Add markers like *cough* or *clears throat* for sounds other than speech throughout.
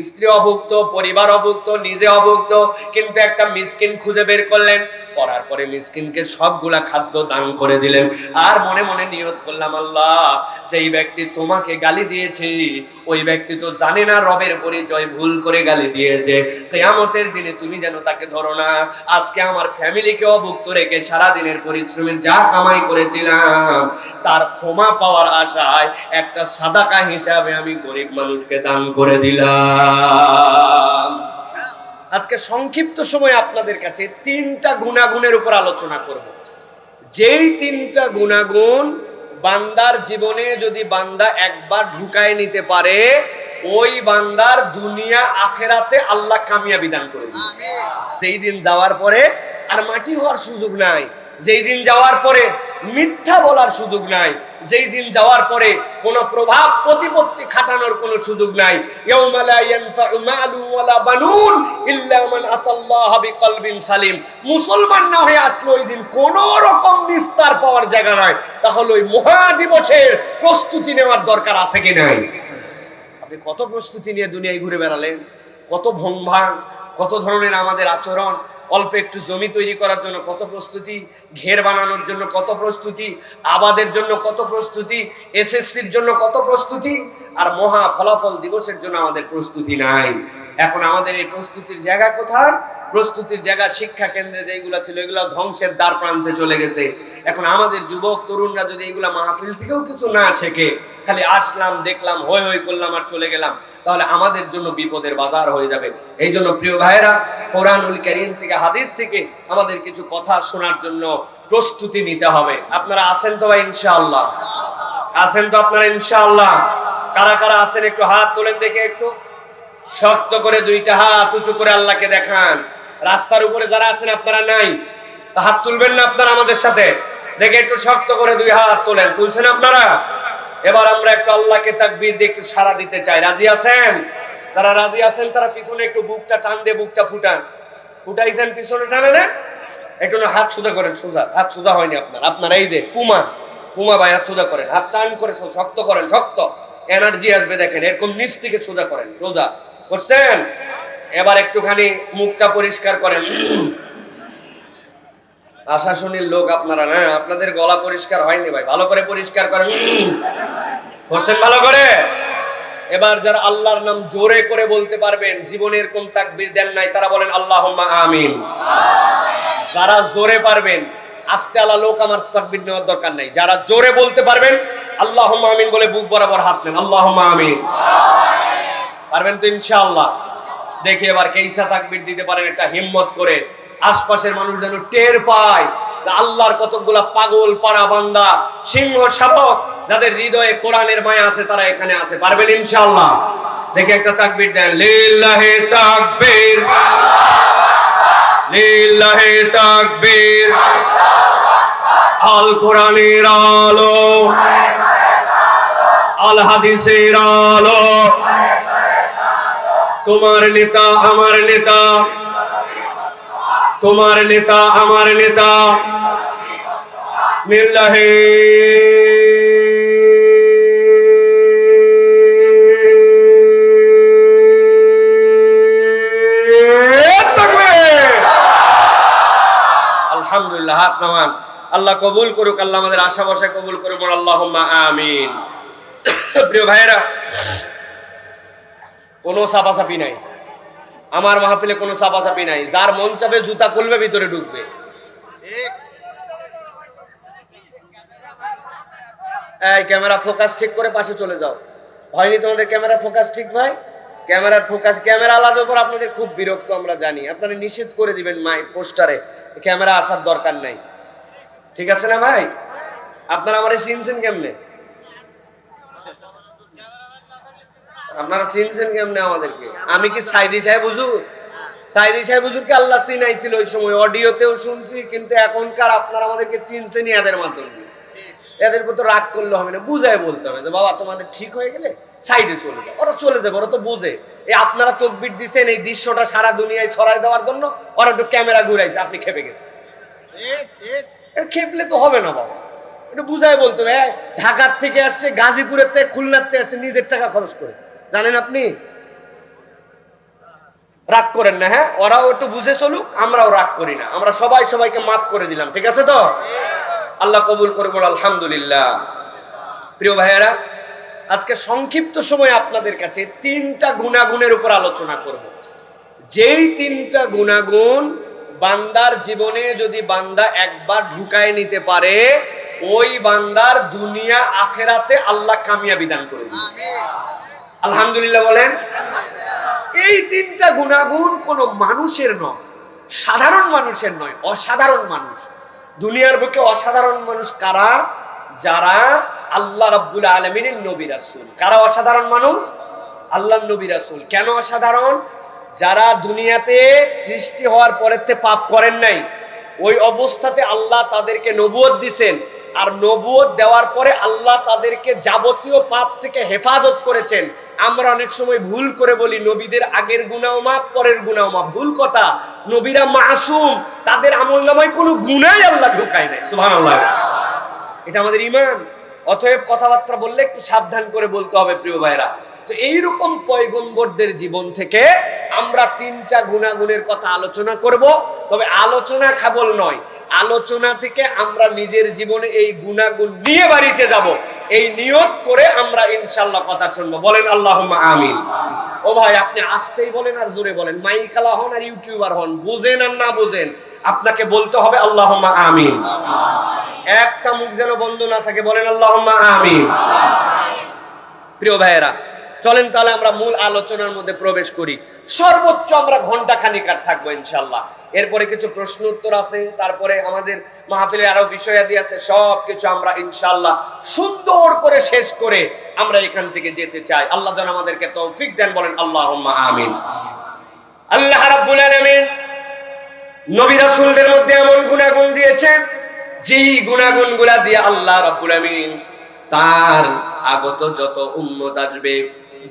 স্ত্রী অভুক্ত পরিবার অভুক্ত নিজে অভুক্ত কিন্তু একটা মিসকিন খুঁজে বের করলেন। করার পরে মিসকিনকে সবগুলা খাদ্য দান করে দিলেন। আর মনে মনে নিয়ত করলাম, আল্লাহ সেই ব্যক্তি তোমাকে গালি দিয়েছে, ওই ব্যক্তি তো জানে না রবের পরিচয়, ভুল করে গালি দিয়েছে। কেয়ামতের দিনে তুমি যেন তাকে ধরো না। আজকে আমার ফ্যামিলিকে অভুক্ত রেখে সারা দিনের পরিশ্রমের যা কামাই করেছিলাম, তার ক্ষমা পাওয়ার আশায় একটা সাদাকা হিসাবে আমি গরিব মানুষকে দান করে দিলাম। আজকে সংক্ষিপ্ত সময় আপনাদের কাছে তিনটা গুণাগুণের উপর আলোচনা করব। যেই তিনটা গুণাগুণ বান্দার জীবনে যদি বান্দা একবার ঢুকায় নিতে পারে ওই বান্দার দুনিয়া আখেরাতে আল্লাহ কামিয়া দান করে দিবে। যেই দিন যাওয়ার পরে আর মাটি হওয়ার সুযোগ নাই যেই দিন যাওয়ার পরে মিথ্যা বলার সুযোগ নাই। যেই দিন যাওয়ার পরে কোনো প্রভাব প্রতিপত্তি খাটানোর কোনো সুযোগ নাই। সালিম। মুসলমান না হয়ে আসলো ওই দিন কোনো রকম নিস্তার পাওয়ার জায়গা নয় তাহলে ওই মহাদিবসের প্রস্তুতি নেওয়ার দরকার আছে কি নাই? আপনি কত প্রস্তুতি নিয়ে দুনিয়ায় ঘুরে বেড়ালেন? কত ভংভাং কত ধরনের আমাদের আচরণ অল্প একটু জমি তৈরি করার জন্য কত প্রস্তুতি, ঘের বানানোর জন্য কত প্রস্তুতি, আবাদের জন্য কত প্রস্তুতি, এসএসসির জন্য কত প্রস্তুতি আর মহা ফলাফল দিবসের জন্য আমাদের প্রস্তুতি নাই। এখন আমাদের এই প্রস্তুতির জায়গা কোথায়? প্রস্তুতির জায়গা শিক্ষা কেন্দ্রে যেগুলো ছিল, এগুলো ধ্বংসের দ্বার প্রান্তে চলে গেছে। এখন আমাদের যুবক, তরুণরা যদি এগুলা মাহফিল থেকেও কিছু না শেখে, খালি আসলাম, দেখলাম, হই হই করলাম আর চলে গেলাম, তাহলে আমাদের জন্য বিপদের বাজার হয়ে যাবে। এই জন্য প্রিয় ভাইয়েরা, কোরআনুল করিম থেকে, হাদিস থেকে আমাদের কিছু কথা শোনার জন্য প্রস্তুতি নিতে হবে। আপনারা আছেন তো ভাই, ইনশাআল্লাহ? আছেন তো আপনারা, ইনশাআল্লাহ? কারা কারা আছেন একটু হাত তোলেন দেখে একটু। শক্ত করে দুইটা হাত উঁচু করে আল্লাহকে দেখান। রাস্তার উপরে যারা আছেন আপনারা নাই। তা হাত তুলবেন না আপনারা আমাদের সাথে। দেখে একটু শক্ত করে দুই হাত তোলেন। তুলছেন আপনারা? এবার আমরা একটু আল্লাহকে তাকবীর দিয়ে একটু সারা দিতে চাই। রাজি আছেন? তারা রাজি আছেন, তারা পিছনে একটু বুকটা টান দিয়ে বুকটা ফুটান। ফুটাইছেন পিছনে টানে দেন একটু হাত সোজা করেন, সোজা। হাত সোজা হয়নি আপনার। আপনার এই যে, পুমা। পুমা ভাই, হাত সোজা করেন। হাত টান করে শক্ত করেন, শক্ত। এনার্জি আসবে দেখেন, এরকম নিচ থেকে সোজা করেন, সোজা। করছেন? এবার একটুখানি মুখটা পরিষ্কার করেন। *clears throat* আশাশুনির লোক আপনারা না আপনাদের গলা পরিষ্কার হয়নি ভাই, ভালো করে পরিষ্কার করেন। *clears throat* করছেন ভালো করে? এবার যারা আল্লাহর নাম জোরে করে বলতে পারবেন জীবনের কোন তাকবীর দেন নাই, তারা বলেন আল্লাহ আমিন। যারা জোরে পারবেন আস্তে আলা লোক আমার তাকবীর নেওয়ার দরকার নাই। যারা জোরে বলতে পারবেন আল্লাহ আমিন বলে বুক বরাবর হাত নেন। আল্লাহ আমিন। পারবেন তো ইনশাআল্লাহ? দেখে এবার কেইসা তাকবীর দিতে পারেন একটা হিম্মত করে। আশপাশের মানুষ যেন টের পায় আল্লাহর কতগুলা পাগল, পাড়া বান্দা, সিংহ, শাবক, যাদের হৃদয়ে কোরআনের মায়া আছে, তারা এখানে আছে। পারবেন ইনশাআল্লাহ? দেখে একটা তাকবীর দেন। লিল্লাহি তাকবীর। লিল্লাহি তাকবীর। আল কোরআনের আলো। আল হাদিসের আলো। তোমার নেতা আমার নেতা। তোমার নেতা আমার নেতা। নির্লাহে হাত নামান। আল্লাহ কবুল করুক, আল্লাহ আমাদের আশা বসা কবুল করুক আল্লাহ আমিন। *coughs* প্রিয় ভাইয়েরা, কোনো চাপাচাপি নাই। আমার মাহফিলে কোনো চাপাচাপি নাই। যার মন চাবে জুতা খুলবে, ভিতরে ঢুকবে। ক্যামেরা ফোকাস ঠিক করে পাশে চলে যাও। হয়নি তোমাদের ক্যামেরা ফোকাস ঠিক ভাই? ক্যামেরার ফোকাস, ক্যামেরা আলাদার উপর আপনাদের খুব বিরক্ত আমরা জানি। আপনারা নিষেধ করে দিবেন মাই পোস্টারে, ক্যামেরা আসার দরকার নাই। ঠিক আছে না ভাই? আপনারা আমার চিনছেন কেমনে? আপনারা চিনছেন কেমনে আমাদেরকে? আমি কি সাইদি সাহেব হুজুর? সাইদি সাহেব হুজুরকে আল্লাহ চিনাইছিল ওই সময়, অডিওতেও শুনছি, কিন্তু এখনকার আপনারা আমাদেরকে চিনছেনই এদের মাধ্যমে। এদের উপর তো রাগ করলে হবে না, বুঝায় বলতে হবে বাবা, তোমাদের ঠিক হয়ে গেলে সাইডে চলে যাও ওরা চলে যাবে, ওরা তো বুঝে। এই আপনারা তকবির দিচ্ছেন এই দৃশ্যটা সারা দুনিয়ায় ছড়াই দেওয়ার জন্য ওরা একটু ক্যামেরা ঘুরাইছে, আপনি খেপে গেছেন। খেপলে তো হবে না বাবা। একটু বুঝাই বলতে হবে ঢাকার থেকে আসছে, গাজীপুরের থেকে খুলনার থেকে আসছে, নিজের টাকা খরচ করে। জানেন আপনি? রাগ করেন না হ্যাঁ? ওরাও একটু বুঝে চলুক, আমরাও রাগ করি না। আমরা সবাই সবাইকে মাফ করে দিলাম, ঠিক আছে তো? আল্লাহ কবুল করে বল আলহামদুলিল্লাহ। প্রিয় ভাইয়েরা আজকে সংক্ষিপ্ত সময় আপনাদের কাছে তিনটা গুণাগুণের উপর আলোচনা করব। যেই তিনটা গুণাগুণ বান্দার জীবনে যদি বান্দা একবার ঢুকায় নিতে পারে ওই বান্দার দুনিয়া আখেরাতে আল্লাহ কামিয়াবি দান করে দিবে। আলহামদুলিল্লাহ বলেন। এই তিনটা গুণাগুণ কোনো মানুষের নয় সাধারণ মানুষের নয় অসাধারণ মানুষ। দুনিয়ার বুকে অসাধারণ মানুষ কারা? যারা আল্লাহ রাব্বুল আলমিনের নবী রাসূল। কারা অসাধারণ মানুষ? আল্লাহ নবী রাসূল। কেন অসাধারণ? যারা দুনিয়াতে সৃষ্টি হওয়ার পরেতে পাপ করেন নাই, ওই অবস্থাতে আল্লাহ তাদেরকে নবুয়ত দিছেন। আর নবুয়ত দেওয়ার পরে আল্লাহ তাদেরকে যাবতীয় পাপ থেকে হেফাজত করেছেন। আমরা অনেক সময় ভুল করে বলি, নবীদের আগের গুনাও মাপ পরের গুনাও মাপ ভুল কথা। নবীরা মাসুম। তাদের আমল নামায় কোনো গুনাই আল্লাহ ঢুকায় নাই। সুবহানাল্লাহ। এটা আমাদের ইমান অতএব কথাবার্তা বললে একটু সাবধান করে বলতে হবে প্রিয় ভাইরা তো এইরকম পয়গম্বরদের জীবন থেকে আমরা তিনটা গুণাগুণের কথা আলোচনা করব। তবে আলোচনা খাবল নয়, আলোচনা থেকে আমরা নিজের জীবনে এই গুণাগুণ নিয়ে বাড়িতে যাব। এই নিয়ত করে আমরা ইনশাল্লাহ কথা শুনব। বলেন আল্লাহ আমিন। ও ভাই, আপনি আসতেই বলেন আর জোরে বলেন। মাইকালা হন আর ইউটিউবার হন, বুঝেন আর না বুঝেন, আপনাকে বলতে হবে আল্লাহ আমিন। একটা মুখ যেন বন্ধ না থাকে, বলেন আল্লাহ আমিন। প্রিয় ভাইয়েরা, চলেন তাহলে আমরা মূল আলোচনার মধ্যে প্রবেশ করি। সর্বোচ্চ আমরা ঘণ্টা খানিক আর থাকব ইনশাল্লাহ এরপরে কিছু প্রশ্ন উত্তর আছে, তারপরে আমাদের মাহফিলে আরও বিষয়াদি আছে সব কিছু আমরা ইনশাল্লাহ সুন্দর করে শেষ করে আমরা এখান থেকে যেতে চাই। আল্লাহ যেন আমাদেরকে তৌফিক দেন, বলেন আল্লাহ আমিন। আল্লাহ রাব্বুল আলামিন নবী রাসূলদের মধ্যে এমন গুণাগুণ দিয়েছেন যেই গুণাগুণগুলা দিয়ে আল্লাহ রব্বুল আমিন তার আগত যত উম্মত আসবে,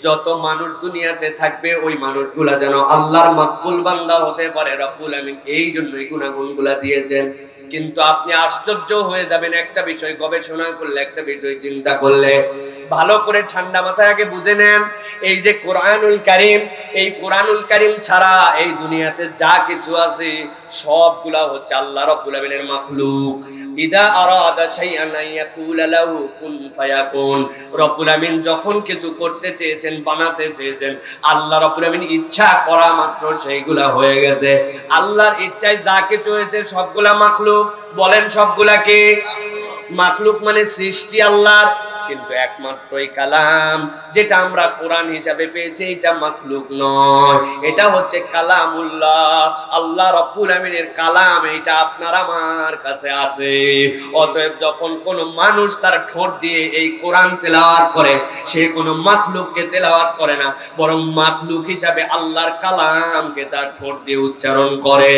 যত মানুষ দুনিয়াতে থাকবে, ওই মানুষগুলা যেন আল্লাহর মকবুল বান্দা হতে পারে রব্বুল আমিন এই জন্যই এই গুণাগুণগুলা দিয়েছেন। কিন্তু আপনি আশ্চর্য হয়ে যাবেন একটা বিষয় গবেষণা করলে, একটা বিষয় চিন্তা করলে। ভালো করে ঠান্ডা মাথায় আগে বুঝে নেন। এই যে কোরআনুল কারিম, এই কোরআনুল কারিম ছাড়া এই দুনিয়াতে যা কিছু আছে, সবগুলা হচ্ছে আল্লাহ রব্বুল আমিনের মাখলুক। ইদা আরাদা শাইআন ইয়াকুলা লাহু কুন ফায়াকুন। রব্বুল আমিন যখন কিছু করতে চেয়েছেন, বানাতে চেয়েছেন, আল্লাহ রব্বুল আমিন ইচ্ছা করা মাত্র সেইগুলা হয়ে গেছে। আল্লাহর ইচ্ছায় যা কিছু হয়েছে, সবগুলা মাখলুক। বলেন সবগুলা কে? মাখলুক মানে সৃষ্টি আল্লাহর। কিন্তু একমাত্রই কালাম যেটা আমরা কোরআন হিসাবে পেয়েছি, এটা মাখলুক নয়। এটা হচ্ছে কালামুল্লাহ। আল্লাহ রব্বুল আমিনের কালাম এটা আপনার আমার কাছে আছে। অতএব যখন কোন মানুষ তার ঠোঁট দিয়ে এই কোরআন তেলাওয়াত করে, সে কোনো মাখলুককে তেলাওয়াত করে না, বরং মাখলুক হিসাবে আল্লাহর কালামকে তার ঠোঁট দিয়ে উচ্চারণ করে।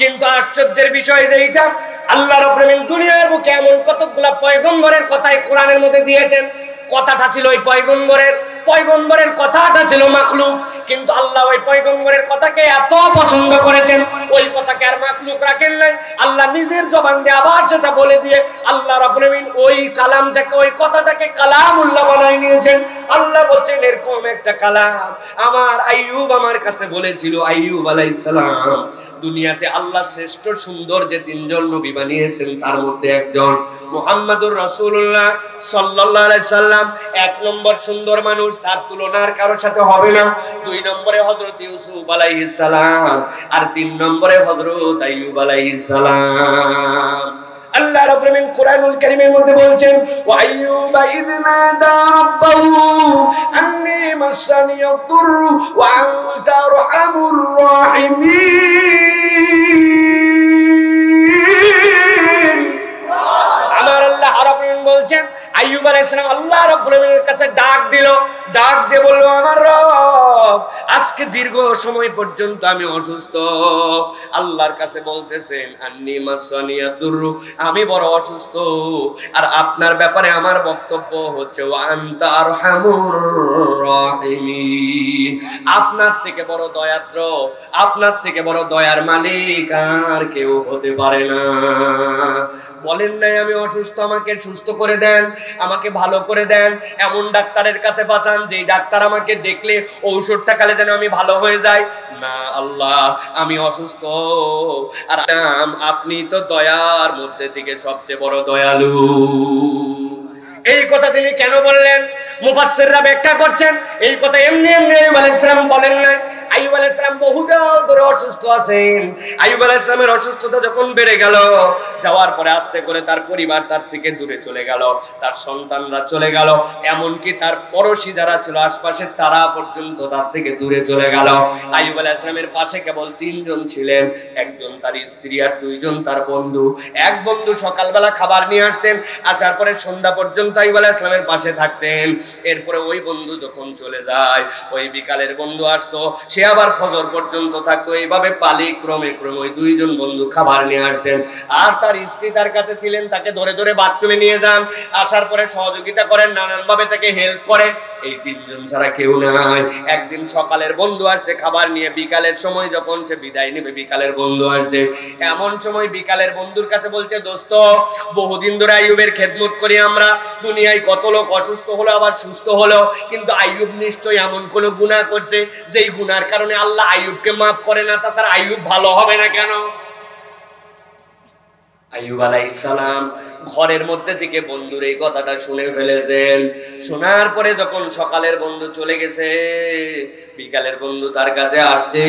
কিন্তু আশ্চর্যের বিষয় যে এইটা আল্লাহ প্রেমিন দুনিয়ার বুকে এমন কতগুলো পয়গম্বরের কথাই কোরআনের মধ্যে দিয়েছেন। কথাটা ছিল ওই পয়গম্বরের। পয়গম্বরের কথাটা ছিল মাখলুক। কিন্তু আল্লাহ ওই পয়গম্বরের কথাকে এত পছন্দ করেছেন। ওই কথাকে আর মাখলুক রাখেন নাই। আল্লাহ নিজের জবান দিয়ে আবার সেটা বলে দিয়ে আল্লাহ রব্বিন ওই কালামটাকে ওই কথাটাকে কালামুল্লাহ বানাই নিয়েছেন। আল্লাহ বলছেন, এরকম একটা কালাম আমার আইয়ুব আমার কাছে বলেছিল, আইয়ুব আলাইহিস সালাম দুনিয়াতে আল্লাহ শ্রেষ্ঠ সুন্দর যে তিনজন নবী বানিয়েছেন, তার মধ্যে একজন মোহাম্মদুর রাসূলুল্লাহ সাল্লাল্লাহু আলাইহি সাল্লাম। এক নম্বর সুন্দর মানুষ, তার তুলনার কারোর সাথে হবে না। দুই নম্বরে হযরত ইউসুফ আলাইহিস সালাম। আর তিন নম্বরে হযরত আইয়ুব আলাইহিস সালাম। আল্লাহ রাব্বুল আলামিন কোরআনুল কারীমের মধ্যে বলছেন, ওয়া আইয়ুবা ইয নাদা রাব্বাহু আন্নী মাসানি ইয়াদুররু ওয়া আনতা রাহিমিন। আমার আল্লাহ রাব্বুল আলামিন বলছেন আইয়ুব আলাইহিস সালাম আল্লাহ রাব্বুল কাছে ডাক দিল। ডাক দিয়ে বলল, আমার রব, আজকে দীর্ঘ সময় পর্যন্ত আমি অসুস্থ। আল্লাহর কাছে বলতেছেন আমি বড় অসুস্থ। আর আপনার ব্যাপারে আমার বক্তব্য হচ্ছে, ওয়া আনতা আরহামুর রাহিমিন। আপনার থেকে বড় দয়াদ্র, আপনার থেকে বড় দয়ার মালিক আর কেউ হতে পারে না। বলেন নাই আমি অসুস্থ, আমাকে সুস্থ করে দেন। আমাকে ভালো করে দেন, এমন ডাক্তারের কাছে পাঠান যে ডাক্তার আমাকে দেখলে ঔষধটা খালে যেন আমি ভালো হয়ে যাই। না আল্লাহ, আমি অসুস্থ। আর আপনি তো দয়ার মধ্যে থেকে সবচেয়ে বড় দয়ালু। এই কথা তিনি কেন বললেন? মুফাসসিররা ব্যাখ্যা করছেন, এই কথা এমনি এমনি আলাইহিস সালাম বলেন নাই। আইয়ুব আলাইহিস সালাম ধরে অসুস্থ আছেন। আইয়ুব আলাইহিস অসুস্থতা যখন বেড়ে গেল, যাওয়ার পরে আস্তে করে তার পরিবার তার থেকে দূরে চলে গেল, তার সন্তানরা চলে গেল, এমনকি তার পড়োশি যারা ছিল আশপাশের তারা পর্যন্ত তার থেকে দূরে চলে গেল। পাশে কেবল তিনজন ছিলেন, একজন তার স্ত্রী আর দুইজন তার বন্ধু। এক বন্ধু সকালবেলা খাবার নিয়ে আসতেন, আসার পরে সন্ধ্যা পর্যন্ত সালামের পাশে থাকতেন। এরপরে ওই বন্ধু যখন চলে যায়, ওই বিকালের বন্ধু আসতো, সে আবার ফজর পর্যন্ত থাকতো। এইভাবে পালি ক্রমে ক্রমে ওই দুইজন বন্ধু খাবার নিয়ে আসতেন। আর তার স্ত্রী তার কাছে ছিলেন, তাকে ধরে ধরে বাথরুমে নিয়ে যান। আসার পরে সহযোগিতা করেন নানান ভাবে তাকে হেল্প করে। এই তিনজন ছাড়া কেউ নাই। একদিন সকালের বন্ধু আসছে খাবার নিয়ে, বিকালের সময় যখন সে বিদায় নেবে, বিকালের বন্ধু আসছে। এমন সময় বিকালের বন্ধুর কাছে বলছে, দোস্ত, বহুদিন ধরে আইয়ুবের খেদমত করি আমরা। দুনিয়ায় কত লোক অসুস্থ হলো, আবার সুস্থ হলো। কিন্তু আইয়ুব নিশ্চয়ই এমন কোনো গুনাহ করছে, যেই গুনার কারণে আল্লাহ আইয়ুবকে মাফ করে না, তাছাড়া আইয়ুব ভালো হবে না কেন? আয়ুব আলাই সালাম ঘরের মধ্যে থেকে বন্ধুর এই কথাটা শুনে ফেলেছেন। শোনার পরে যখন সকালের বন্ধু চলে গেছে, বিকালের বন্ধু তার কাছে আসছে,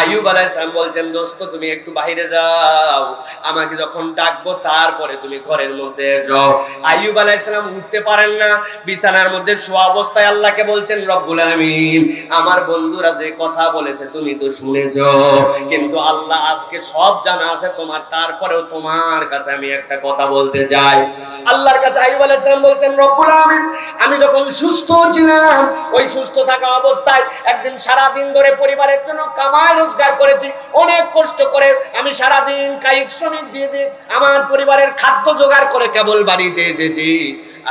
আইয়ুব আলাইহিস সালাম বলছেন, দোস্ত, তুমি একটু বাইরে যাও। আমাকে যখন ডাকবো, তারপরে তুমি ঘরের মধ্যে এসো। আইয়ুব আলাইহিস সালাম উঠতে পারেন না, বিছানার মধ্যে শোয়া অবস্থায় আল্লাহকে বলছেন, রব্বুল আলামিন, আমার বন্ধুরা যে কথা বলেছে, তুমি তো শুনেছো। কিন্তু আল্লাহ আজকে সব জানা আছে, তোমার, তারপরেও তোমার কাছে আমি একটা কথা বলতে যায় আল্লাহর কাছে আইব আলাইহিস সালাম বলতেন, রব্বুল আমিন আমি যখন সুস্থ ছিলাম, ওই সুস্থ থাকা অবস্থায় একদিন সারা দিন ধরে পরিবারের জন্য কামাই রোজগার করেছি, অনেক কষ্ট করে আমি সারা দিন কায়িক শ্রমিক দিয়ে দিয়ে আমার পরিবারের খাদ্য জোগাড় করে কেবল বাড়িতে এসেছি।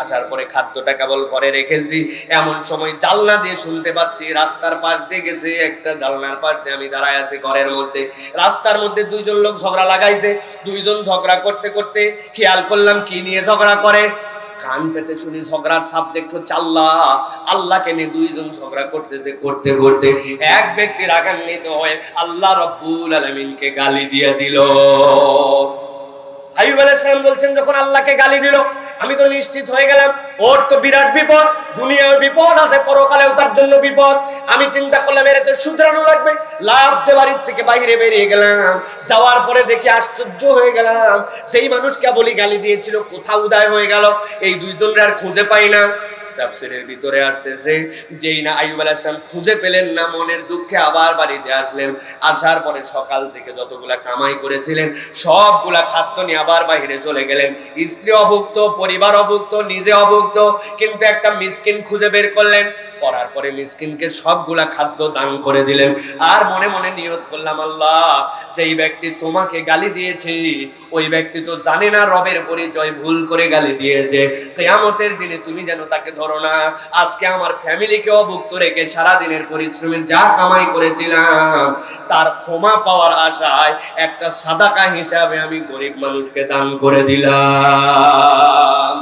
আসার পরে খাদ্যটা কেবল ঘরে রেখেছি। এমন সময় জালনা দিয়ে শুনতে পাচ্ছি, রাস্তার পাশ দিয়ে গেছে একটা জালনার পাশ দিয়ে আমি দাঁড়ায় আছি ঘরের মধ্যে। রাস্তার মধ্যে দুইজন লোক ঝগড়া লাগাইছে। দুইজন ঝগড়া করতে করতে খেয়াল করলাম কি নিয়ে ঝগড়া করে। কান পেতে শুনি ঝগড়ার সাবজেক্ট হচ্ছে আল্লাহ। আল্লাহকে নিয়ে দুইজন ঝগড়া করতেছে, করতে করতে এক ব্যক্তি রাগান্বিত হয়ে আল্লাহ রব্বুল আলমিনকে গালি দিয়ে দিল। আইয়ুব আলাইহিস সালাম বলছেন, যখন আল্লাহকে গালি দিল আমি তো নিশ্চিত হয়ে গেলাম, ওর তো বিরাট বিপদ, দুনিয়ার বিপদ আছে, পরকালেও তার জন্য বিপদ। আমি চিন্তা করলাম, এর তো শুধরানো লাগবে। লাভ দে বাড়ির থেকে বাইরে বেরিয়ে গেলাম। যাওয়ার পরে দেখি আশ্চর্য হয়ে গেলাম। সেই মানুষ কেবলই গালি দিয়েছিল, কোথাও উদয় হয়ে গেল। এই দুইজনের আর খুঁজে পাই না। তাফসিরের ভিতরে আসতেছে, যেই না আইয়ুব আলাইহিস সালাম খুঁজে পেলেন না, মনের দুঃখে আবার বাড়িতে আসলেন। আসার পরে সকাল থেকে যতগুলা কামাই করেছিলেন, সবগুলা খাদ্য নিয়ে আবার বাইরে চলে গেলেন। স্ত্রী অভুক্ত, পরিবার অভুক্ত, নিজে অভুক্ত, কিন্তু একটা মিসকিন খুঁজে বের করলেন। করার পরে মিসকিনকে সবগুলা খাদ্য দান করে দিলেন। আর মনে মনে নিয়ত করলাম, আল্লাহ সেই ব্যক্তি তোমাকে গালি দিয়েছে, ওই ব্যক্তি তো জানে না রবের পরিচয়, ভুল করে গালি দিয়েছে। কেয়ামতের দিনে তুমি যেন তাকে ধরো না। আজকে আমার ফ্যামিলিকে অভুক্ত রেখে সারা দিনের পরিশ্রমের যা কামাই করেছিলাম, তার ক্ষমা পাওয়ার আশায় একটা সাদাকা হিসাবে আমি গরিব মানুষকে দান করে দিলাম।